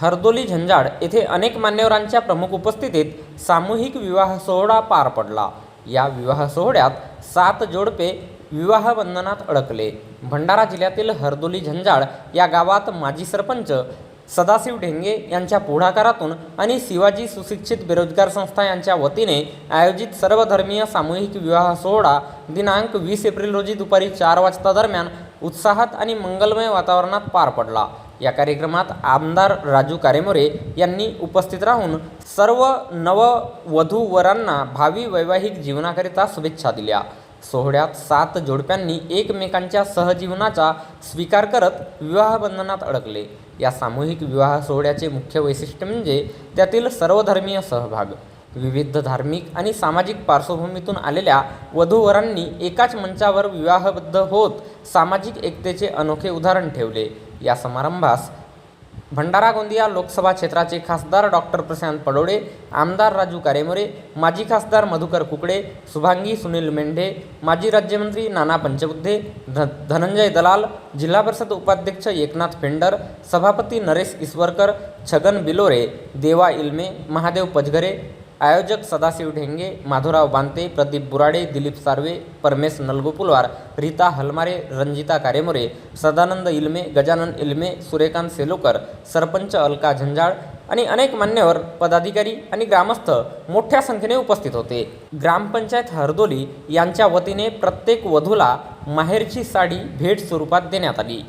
हरदोली झंजाड येथे अनेक मान्यवरांच्या प्रमुख उपस्थितीत सामूहिक विवाह सोहळा पार पडला. या विवाह सोहळ्यात सात जोडपे विवाहबंधनात अडकले. भंडारा जिल्ह्यातील हरदोली झंजाड या गावात माजी सरपंच सदाशिव ढेंगे यांच्या पुढाकारातून आणि शिवाजी सुशिक्षित बेरोजगार संस्था यांच्या वतीने आयोजित सर्वधर्मीय सामूहिक विवाह सोहळा दिनांक वीस एप्रिल रोजी दुपारी चार वाजता दरम्यान उत्साहात आणि मंगलमय वातावरणात पार पडला. या कार्यक्रमात आमदार राजू कारेमोरे यांनी उपस्थित राहून सर्व नववधू वरांना भावी वैवाहिक जीवनाकरिता शुभेच्छा दिल्या. सोहळ्यात सात जोडप्यांनी एकमेकांच्या सहजीवनाचा स्वीकार करत विवाहबंधनात अडकले. या सामूहिक विवाह सोहळ्याचे मुख्य वैशिष्ट्य म्हणजे त्यातील सर्वधर्मीय सहभाग. विविध धार्मिक आणि सामाजिक पार्श्वभूमीतून आलेल्या वधूवरांनी एकाच मंचावर विवाहबद्ध होत सामाजिक एकतेचे अनोखे उदाहरण ठेवले. या समारंभास भंडारा गोंदिया लोकसभा क्षेत्राचे खासदार डॉक्टर प्रशांत पडोळे आमदार राजू कारेमोरे माजी खासदार मधुकर कुकडे शुभांगी सुनील मेंढे माजी राज्यमंत्री नाना पंचबुद्धे ध धनंजय दलाल जिल्हा परिषद उपाध्यक्ष एकनाथ फेंडर सभापती नरेश ईश्वरकर छगन बिलोरे देवा इल्मे महादेव पजघरे आयोजक सदाशिव ढेंगे माधुराव बांते प्रदीप बुराडे दिलीप सार्वे परमेश नलगोपुलवार रीता हलमारे रंजिता कारेमोरे सदानंद इल्मे गजानन इल्मे सूर्यकांत सेलोकर सरपंच अलका झंजाळ आणि अनेक मान्यवर पदाधिकारी आणि ग्रामस्थ मोठ्या संख्येने उपस्थित होते. ग्रामपंचायत हरदोली यांच्या वतीने प्रत्येक वधूला माहेरची साडी भेट स्वरूपात देण्यात आली.